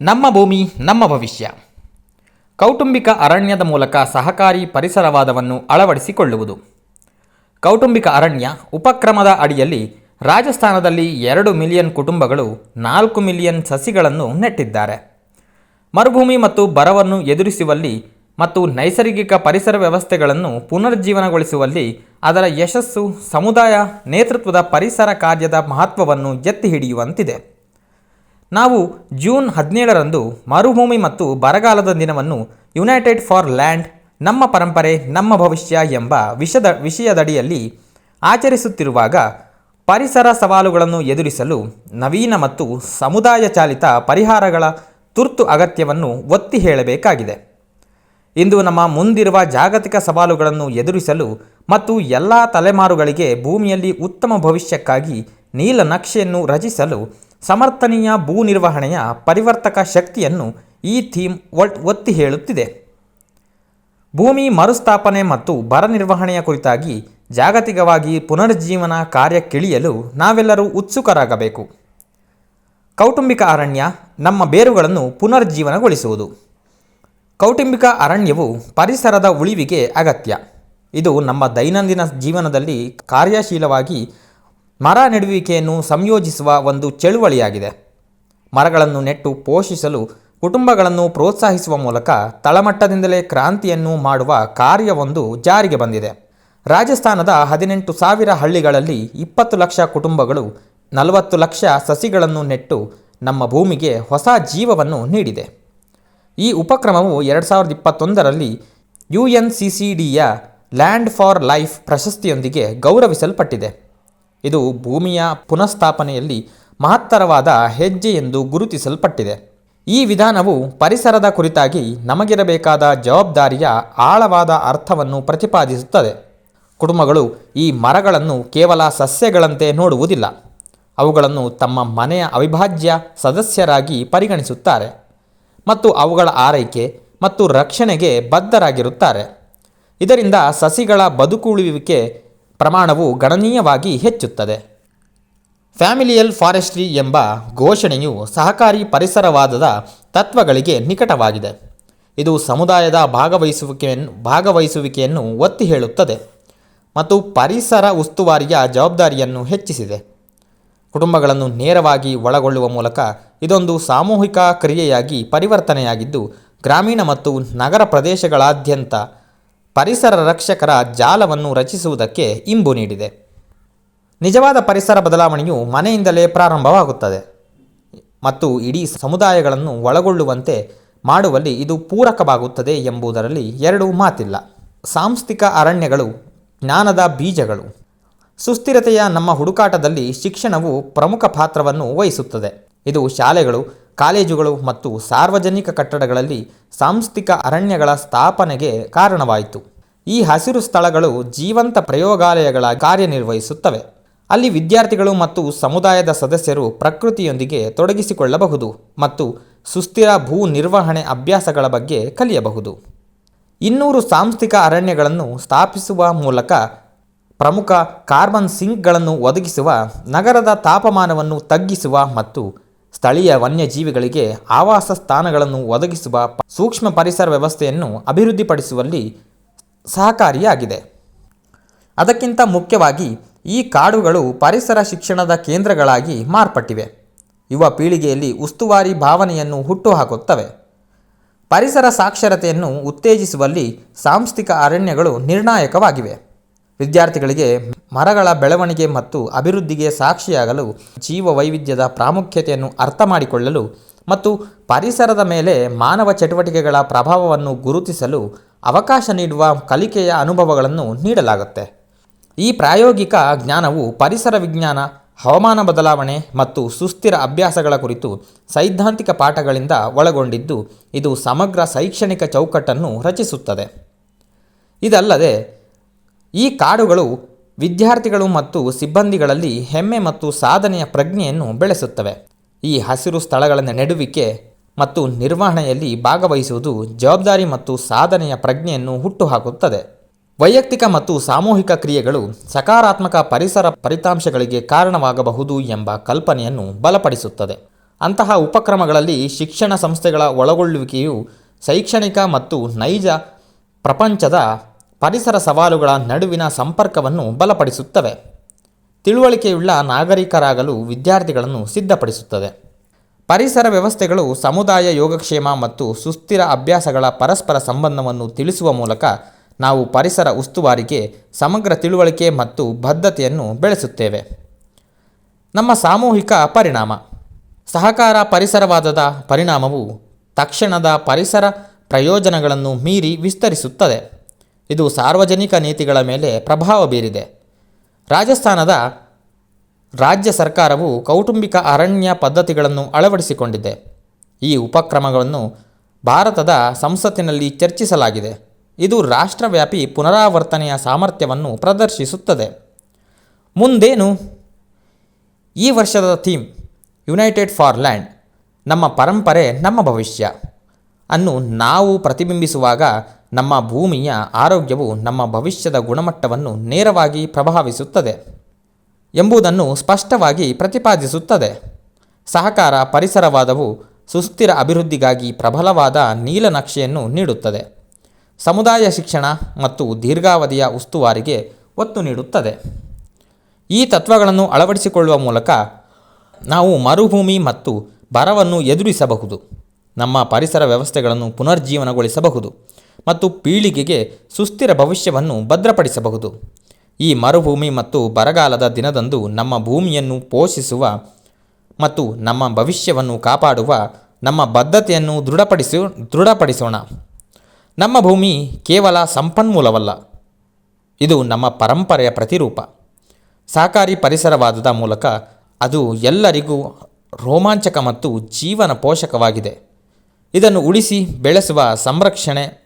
ನಮ್ಮ ಭೂಮಿ, ನಮ್ಮ ಭವಿಷ್ಯ. ಕೌಟುಂಬಿಕ ಅರಣ್ಯದ ಮೂಲಕ ಸಹಕಾರಿ ಪರಿಸರವಾದವನ್ನು ಅಳವಡಿಸಿಕೊಳ್ಳುವುದು. ಕೌಟುಂಬಿಕ ಅರಣ್ಯ ಉಪಕ್ರಮದ ಅಡಿಯಲ್ಲಿ ರಾಜಸ್ಥಾನದಲ್ಲಿ ಎರಡು ಮಿಲಿಯನ್ ಕುಟುಂಬಗಳು, ನಾಲ್ಕು ಮಿಲಿಯನ್ ಸಸಿಗಳನ್ನು ನೆಟ್ಟಿದ್ದಾರೆ. ಮರುಭೂಮಿ ಮತ್ತು ಬರವನ್ನು ಎದುರಿಸುವಲ್ಲಿ ಮತ್ತು ನೈಸರ್ಗಿಕ ಪರಿಸರ ವ್ಯವಸ್ಥೆಗಳನ್ನು ಪುನರುಜ್ಜೀವನಗೊಳಿಸುವಲ್ಲಿ ಅದರ ಯಶಸ್ಸು ಸಮುದಾಯ ನೇತೃತ್ವದ ಪರಿಸರ ಕಾರ್ಯದ ಮಹತ್ವವನ್ನು ಎತ್ತಿ ಹಿಡಿಯುವಂತಿದೆ. ನಾವು ಜೂನ್ ಹದಿನೇಳರಂದು ಮರುಭೂಮಿ ಮತ್ತು ಬರಗಾಲದ ದಿನವನ್ನು ಯುನೈಟೆಡ್ ಫಾರ್ ಲ್ಯಾಂಡ್, ನಮ್ಮ ಪರಂಪರೆ, ನಮ್ಮ ಭವಿಷ್ಯ ಎಂಬ ವಿಷದ ವಿಷಯದಡಿಯಲ್ಲಿ ಆಚರಿಸುತ್ತಿರುವಾಗ ಪರಿಸರ ಸವಾಲುಗಳನ್ನು ಎದುರಿಸಲು ನವೀನ ಮತ್ತು ಸಮುದಾಯ ಚಾಲಿತ ಪರಿಹಾರಗಳ ತುರ್ತು ಅಗತ್ಯವನ್ನು ಒತ್ತಿ ಹೇಳಬೇಕಾಗಿದೆ. ಇಂದು ನಮ್ಮ ಮುಂದಿರುವ ಜಾಗತಿಕ ಸವಾಲುಗಳನ್ನು ಎದುರಿಸಲು ಮತ್ತು ಎಲ್ಲ ತಲೆಮಾರುಗಳಿಗೆ ಭೂಮಿಯಲ್ಲಿ ಉತ್ತಮ ಭವಿಷ್ಯಕ್ಕಾಗಿ ನೀಲ ನಕ್ಷೆಯನ್ನು ರಚಿಸಲು ಸಮರ್ಥನೀಯ ಭೂ ನಿರ್ವಹಣೆಯ ಪರಿವರ್ತಕ ಶಕ್ತಿಯನ್ನು ಈ ಥೀಮ್ ಒತ್ತಿ ಹೇಳುತ್ತಿದೆ. ಭೂಮಿ ಮರುಸ್ಥಾಪನೆ ಮತ್ತು ಬರ ನಿರ್ವಹಣೆಯ ಕುರಿತಾಗಿ ಜಾಗತಿಕವಾಗಿ ಪುನರ್ಜೀವನ ಕಾರ್ಯಕ್ಕಿಳಿಯಲು ನಾವೆಲ್ಲರೂ ಉತ್ಸುಕರಾಗಬೇಕು. ಕೌಟುಂಬಿಕ ಅರಣ್ಯ ನಮ್ಮ ಬೇರುಗಳನ್ನು ಪುನರ್ಜೀವನಗೊಳಿಸುವುದು. ಕೌಟುಂಬಿಕ ಅರಣ್ಯವು ಪರಿಸರದ ಉಳಿವಿಗೆ ಅಗತ್ಯ. ಇದು ನಮ್ಮ ದೈನಂದಿನ ಜೀವನದಲ್ಲಿ ಕಾರ್ಯಶೀಲವಾಗಿ ಮರ ನೆಡುವಿಕೆಯನ್ನು ಸಂಯೋಜಿಸುವ ಒಂದು ಚಳುವಳಿಯಾಗಿದೆ. ಮರಗಳನ್ನು ನೆಟ್ಟು ಪೋಷಿಸಲು ಕುಟುಂಬಗಳನ್ನು ಪ್ರೋತ್ಸಾಹಿಸುವ ಮೂಲಕ ತಳಮಟ್ಟದಿಂದಲೇ ಕ್ರಾಂತಿಯನ್ನು ಮಾಡುವ ಕಾರ್ಯವೊಂದು ಜಾರಿಗೆ ಬಂದಿದೆ. ರಾಜಸ್ಥಾನದ ಹದಿನೆಂಟು ಸಾವಿರ ಹಳ್ಳಿಗಳಲ್ಲಿ ಇಪ್ಪತ್ತು ಲಕ್ಷ ಕುಟುಂಬಗಳು, ನಲವತ್ತು ಲಕ್ಷ ಸಸಿಗಳನ್ನು ನೆಟ್ಟು ನಮ್ಮ ಭೂಮಿಗೆ ಹೊಸ ಜೀವವನ್ನು ನೀಡಿದೆ. ಈ ಉಪಕ್ರಮವು ಎರಡು ಸಾವಿರದ ಇಪ್ಪತ್ತೊಂದರಲ್ಲಿ ಯು ಎನ್ ಸಿ ಸಿ ಡಿಯ ಲ್ಯಾಂಡ್ ಫಾರ್ ಲೈಫ್ ಪ್ರಶಸ್ತಿಯೊಂದಿಗೆ ಗೌರವಿಸಲ್ಪಟ್ಟಿದೆ. ಇದು ಭೂಮಿಯ ಪುನಃಸ್ಥಾಪನೆಯಲ್ಲಿ ಮಹತ್ತರವಾದ ಹೆಜ್ಜೆ ಎಂದು ಗುರುತಿಸಲ್ಪಟ್ಟಿದೆ. ಈ ವಿಧಾನವು ಪರಿಸರದ ಕುರಿತಾಗಿ ನಮಗಿರಬೇಕಾದ ಜವಾಬ್ದಾರಿಯ ಆಳವಾದ ಅರ್ಥವನ್ನು ಪ್ರತಿಪಾದಿಸುತ್ತದೆ. ಕುಟುಂಬಗಳು ಈ ಮರಗಳನ್ನು ಕೇವಲ ಸಸ್ಯಗಳಂತೆ ನೋಡುವುದಿಲ್ಲ. ಅವುಗಳನ್ನು ತಮ್ಮ ಮನೆಯ ಅವಿಭಾಜ್ಯ ಸದಸ್ಯರಾಗಿ ಪರಿಗಣಿಸುತ್ತಾರೆ ಮತ್ತು ಅವುಗಳ ಆರೈಕೆ ಮತ್ತು ರಕ್ಷಣೆಗೆ ಬದ್ಧರಾಗಿರುತ್ತಾರೆ. ಇದರಿಂದ ಸಸಿಗಳ ಬದುಕುಳಿಯುವಿಕೆ ಪ್ರಮಾಣವು ಗಣನೀಯವಾಗಿ ಹೆಚ್ಚುತ್ತದೆ. ಫ್ಯಾಮಿಲಿಯಲ್ ಫಾರೆಸ್ಟ್ರಿ ಎಂಬ ಘೋಷಣೆಯು ಸಹಕಾರಿ ಪರಿಸರವಾದದ ತತ್ವಗಳಿಗೆ ನಿಕಟವಾಗಿದೆ. ಇದು ಸಮುದಾಯದ ಭಾಗವಹಿಸುವಿಕೆಯನ್ನು ಭಾಗವಹಿಸುವಿಕೆಯನ್ನು ಒತ್ತಿ ಹೇಳುತ್ತದೆ ಮತ್ತು ಪರಿಸರ ಉಸ್ತುವಾರಿಯ ಜವಾಬ್ದಾರಿಯನ್ನು ಹೆಚ್ಚಿಸಿದೆ. ಕುಟುಂಬಗಳನ್ನು ನೇರವಾಗಿ ಒಳಗೊಳ್ಳುವ ಮೂಲಕ ಇದೊಂದು ಸಾಮೂಹಿಕ ಕ್ರಿಯೆಯಾಗಿ ಪರಿವರ್ತನೆಯಾಗಿದ್ದು, ಗ್ರಾಮೀಣ ಮತ್ತು ನಗರ ಪ್ರದೇಶಗಳಾದ್ಯಂತ ಪರಿಸರ ರಕ್ಷಕರ ಜಾಲವನ್ನು ರಚಿಸುವುದಕ್ಕೆ ಇಂಬು ನೀಡಿದೆ. ನಿಜವಾದ ಪರಿಸರ ಬದಲಾವಣೆಯು ಮನೆಯಿಂದಲೇ ಪ್ರಾರಂಭವಾಗುತ್ತದೆ ಮತ್ತು ಇಡೀ ಸಮುದಾಯಗಳನ್ನು ಒಳಗೊಳ್ಳುವಂತೆ ಮಾಡುವಲ್ಲಿ ಇದು ಪೂರಕವಾಗುತ್ತದೆ ಎಂಬುದರಲ್ಲಿ ಎರಡು ಮಾತಿಲ್ಲ. ಸಾಂಸ್ಥಿಕ ಅರಣ್ಯಗಳು, ಜ್ಞಾನದ ಬೀಜಗಳು, ಸುಸ್ಥಿರತೆಯ ನಮ್ಮ ಹುಡುಕಾಟದಲ್ಲಿ ಶಿಕ್ಷಣವು ಪ್ರಮುಖ ಪಾತ್ರವನ್ನು ವಹಿಸುತ್ತದೆ. ಇದು ಶಾಲೆಗಳು ಕಾಲೇಜುಗಳು ಮತ್ತು ಸಾರ್ವಜನಿಕ ಕಟ್ಟಡಗಳಲ್ಲಿ ಸಾಂಸ್ಥಿಕ ಅರಣ್ಯಗಳ ಸ್ಥಾಪನೆಗೆ ಕಾರಣವಾಯಿತು. ಈ ಹಸಿರು ಸ್ಥಳಗಳು ಜೀವಂತ ಪ್ರಯೋಗಾಲಯಗಳ ಕಾರ್ಯನಿರ್ವಹಿಸುತ್ತವೆ. ಅಲ್ಲಿ ವಿದ್ಯಾರ್ಥಿಗಳು ಮತ್ತು ಸಮುದಾಯದ ಸದಸ್ಯರು ಪ್ರಕೃತಿಯೊಂದಿಗೆ ತೊಡಗಿಸಿಕೊಳ್ಳಬಹುದು ಮತ್ತು ಸುಸ್ಥಿರ ಭೂ ನಿರ್ವಹಣೆ ಅಭ್ಯಾಸಗಳ ಬಗ್ಗೆ ಕಲಿಯಬಹುದು. ಇನ್ನೂರು ಸಾಂಸ್ಥಿಕ ಅರಣ್ಯಗಳನ್ನು ಸ್ಥಾಪಿಸುವ ಮೂಲಕ ಪ್ರಮುಖ ಕಾರ್ಬನ್ ಸಿಂಕ್ಗಳನ್ನು ಒದಗಿಸುವ, ನಗರದ ತಾಪಮಾನವನ್ನು ತಗ್ಗಿಸುವ ಮತ್ತು ಸ್ಥಳೀಯ ವನ್ಯಜೀವಿಗಳಿಗೆ ಆವಾಸ ಸ್ಥಾನಗಳನ್ನು ಒದಗಿಸುವ ಸೂಕ್ಷ್ಮ ಪರಿಸರ ವ್ಯವಸ್ಥೆಯನ್ನು ಅಭಿವೃದ್ಧಿಪಡಿಸುವಲ್ಲಿ ಸಹಕಾರಿಯಾಗಿದೆ. ಅದಕ್ಕಿಂತ ಮುಖ್ಯವಾಗಿ ಈ ಕಾಡುಗಳು ಪರಿಸರ ಶಿಕ್ಷಣದ ಕೇಂದ್ರಗಳಾಗಿ ಮಾರ್ಪಟ್ಟಿವೆ. ಯುವ ಪೀಳಿಗೆಯಲ್ಲಿ ಉಸ್ತುವಾರಿ ಭಾವನೆಯನ್ನು ಹುಟ್ಟುಹಾಕುತ್ತವೆ. ಪರಿಸರ ಸಾಕ್ಷರತೆಯನ್ನು ಉತ್ತೇಜಿಸುವಲ್ಲಿ ಸಾಂಸ್ಥಿಕ ಅರಣ್ಯಗಳು ನಿರ್ಣಾಯಕವಾಗಿವೆ. ವಿದ್ಯಾರ್ಥಿಗಳಿಗೆ ಮರಗಳ ಬೆಳವಣಿಗೆ ಮತ್ತು ಅಭಿವೃದ್ಧಿಗೆ ಸಾಕ್ಷಿಯಾಗಲು ಜೀವ ವೈವಿಧ್ಯದ ಪ್ರಾಮುಖ್ಯತೆಯನ್ನು ಅರ್ಥ ಮಾಡಿಕೊಳ್ಳಲು ಮತ್ತು ಪರಿಸರದ ಮೇಲೆ ಮಾನವ ಚಟುವಟಿಕೆಗಳ ಪ್ರಭಾವವನ್ನು ಗುರುತಿಸಲು ಅವಕಾಶ ನೀಡುವ ಕಲಿಕೆಯ ಅನುಭವಗಳನ್ನು ನೀಡಲಾಗುತ್ತೆ. ಈ ಪ್ರಾಯೋಗಿಕ ಜ್ಞಾನವು ಪರಿಸರ ವಿಜ್ಞಾನ, ಹವಾಮಾನ ಬದಲಾವಣೆ ಮತ್ತು ಸುಸ್ಥಿರ ಅಭ್ಯಾಸಗಳ ಕುರಿತು ಸೈದ್ಧಾಂತಿಕ ಪಾಠಗಳಿಂದ ಒಳಗೊಂಡಿದ್ದು ಇದು ಸಮಗ್ರ ಶೈಕ್ಷಣಿಕ ಚೌಕಟ್ಟನ್ನು ರಚಿಸುತ್ತದೆ. ಇದಲ್ಲದೆ ಈ ಕಾಡುಗಳು ವಿದ್ಯಾರ್ಥಿಗಳು ಮತ್ತು ಸಿಬ್ಬಂದಿಗಳಲ್ಲಿ ಹೆಮ್ಮೆ ಮತ್ತು ಸಾಧನೆಯ ಪ್ರಜ್ಞೆಯನ್ನು ಬೆಳೆಸುತ್ತವೆ. ಈ ಹಸಿರು ಸ್ಥಳಗಳ ನೆಡುವಿಕೆ ಮತ್ತು ನಿರ್ವಹಣೆಯಲ್ಲಿ ಭಾಗವಹಿಸುವುದು ಜವಾಬ್ದಾರಿ ಮತ್ತು ಸಾಧನೆಯ ಪ್ರಜ್ಞೆಯನ್ನು ಹುಟ್ಟುಹಾಕುತ್ತದೆ. ವೈಯಕ್ತಿಕ ಮತ್ತು ಸಾಮೂಹಿಕ ಕ್ರಿಯೆಗಳು ಸಕಾರಾತ್ಮಕ ಪರಿಸರ ಫಲಿತಾಂಶಗಳಿಗೆ ಕಾರಣವಾಗಬಹುದು ಎಂಬ ಕಲ್ಪನೆಯನ್ನು ಬಲಪಡಿಸುತ್ತದೆ. ಅಂತಹ ಉಪಕ್ರಮಗಳಲ್ಲಿ ಶಿಕ್ಷಣ ಸಂಸ್ಥೆಗಳ ಒಳಗೊಳ್ಳುವಿಕೆಯು ಶೈಕ್ಷಣಿಕ ಮತ್ತು ನೈಜ ಪ್ರಪಂಚದ ಪರಿಸರ ಸವಾಲುಗಳ ನಡುವಿನ ಸಂಪರ್ಕವನ್ನು ಬಲಪಡಿಸುತ್ತವೆ. ತಿಳುವಳಿಕೆಯುಳ್ಳ ನಾಗರಿಕರಾಗಲು ವಿದ್ಯಾರ್ಥಿಗಳನ್ನು ಸಿದ್ಧಪಡಿಸುತ್ತದೆ. ಪರಿಸರ ವ್ಯವಸ್ಥೆಗಳು ಸಮುದಾಯ ಯೋಗಕ್ಷೇಮ ಮತ್ತು ಸುಸ್ಥಿರ ಅಭ್ಯಾಸಗಳ ಪರಸ್ಪರ ಸಂಬಂಧವನ್ನು ತಿಳಿಸುವ ಮೂಲಕ ನಾವು ಪರಿಸರ ಉಸ್ತುವಾರಿಗೆ ಸಮಗ್ರ ತಿಳುವಳಿಕೆ ಮತ್ತು ಬದ್ಧತೆಯನ್ನು ಬೆಳೆಸುತ್ತೇವೆ. ನಮ್ಮ ಸಾಮೂಹಿಕ ಪರಿಣಾಮ. ಸಹಕಾರ ಪರಿಸರವಾದದ ಪರಿಣಾಮವು ತಕ್ಷಣದ ಪರಿಸರ ಪ್ರಯೋಜನಗಳನ್ನು ಮೀರಿ ವಿಸ್ತರಿಸುತ್ತದೆ. ಇದು ಸಾರ್ವಜನಿಕ ನೀತಿಗಳ ಮೇಲೆ ಪ್ರಭಾವ ಬೀರಿದೆ. ರಾಜಸ್ಥಾನದ ರಾಜ್ಯ ಸರ್ಕಾರವು ಕೌಟುಂಬಿಕ ಅರಣ್ಯ ಪದ್ಧತಿಗಳನ್ನು ಅಳವಡಿಸಿಕೊಂಡಿದೆ. ಈ ಉಪಕ್ರಮಗಳನ್ನು ಭಾರತದ ಸಂಸತ್ತಿನಲ್ಲಿ ಚರ್ಚಿಸಲಾಗಿದೆ. ಇದು ರಾಷ್ಟ್ರವ್ಯಾಪಿ ಪುನರಾವರ್ತನೆಯ ಸಾಮರ್ಥ್ಯವನ್ನು ಪ್ರದರ್ಶಿಸುತ್ತದೆ. ಮುಂದೇನು? ಈ ವರ್ಷದ ಥೀಮ್, ಯುನೈಟೆಡ್ ಫಾರ್ ಲ್ಯಾಂಡ್ ನಮ್ಮ ಪರಂಪರೆ, ನಮ್ಮ ಭವಿಷ್ಯ, ಅನ್ನು ನಾವು ಪ್ರತಿಬಿಂಬಿಸುವಾಗ ನಮ್ಮ ಭೂಮಿಯ ಆರೋಗ್ಯವು ನಮ್ಮ ಭವಿಷ್ಯದ ಗುಣಮಟ್ಟವನ್ನು ನೇರವಾಗಿ ಪ್ರಭಾವಿಸುತ್ತದೆ ಎಂಬುದನ್ನು ಸ್ಪಷ್ಟವಾಗಿ ಪ್ರತಿಪಾದಿಸುತ್ತದೆ. ಸಹಕಾರ ಪರಿಸರವಾದವು ಸುಸ್ಥಿರ ಅಭಿವೃದ್ಧಿಗಾಗಿ ಪ್ರಬಲವಾದ ನೀಲನಕ್ಷೆಯನ್ನು ನೀಡುತ್ತದೆ. ಸಮುದಾಯ ಶಿಕ್ಷಣ ಮತ್ತು ದೀರ್ಘಾವಧಿಯ ಉಸ್ತುವಾರಿಗೆ ಒತ್ತು ನೀಡುತ್ತದೆ. ಈ ತತ್ವಗಳನ್ನು ಅಳವಡಿಸಿಕೊಳ್ಳುವ ಮೂಲಕ ನಾವು ಮರುಭೂಮಿ ಮತ್ತು ಬರವನ್ನು ಎದುರಿಸಬಹುದು. ನಮ್ಮ ಪರಿಸರ ವ್ಯವಸ್ಥೆಗಳನ್ನು ಪುನರ್ಜೀವನಗೊಳಿಸಬಹುದು. ಮತ್ತು ಪೀಳಿಗೆಗೆ ಸುಸ್ಥಿರ ಭವಿಷ್ಯವನ್ನು ಭದ್ರಪಡಿಸಬಹುದು. ಈ ಮರುಭೂಮಿ ಮತ್ತು ಬರಗಾಲದ ದಿನದಂದು ನಮ್ಮ ಭೂಮಿಯನ್ನು ಪೋಷಿಸುವ ಮತ್ತು ನಮ್ಮ ಭವಿಷ್ಯವನ್ನು ಕಾಪಾಡುವ, ನಮ್ಮ ಬದ್ಧತೆಯನ್ನು ದೃಢಪಡಿಸಿ, ದೃಢಪಡಿಸೋಣ. ನಮ್ಮ ಭೂಮಿ ಕೇವಲ ಸಂಪನ್ಮೂಲವಲ್ಲ, ಇದು ನಮ್ಮ ಪರಂಪರೆಯ ಪ್ರತಿರೂಪ. ಸಹಕಾರಿ ಪರಿಸರವಾದದ ಮೂಲಕ ಅದು ಎಲ್ಲರಿಗೂ ರೋಮಾಂಚಕ ಮತ್ತು ಜೀವನ ಪೋಷಕವಾಗಿದೆ. ಇದನ್ನು ಉಳಿಸಿ ಬೆಳೆಸುವ ಸಂರಕ್ಷಣೆ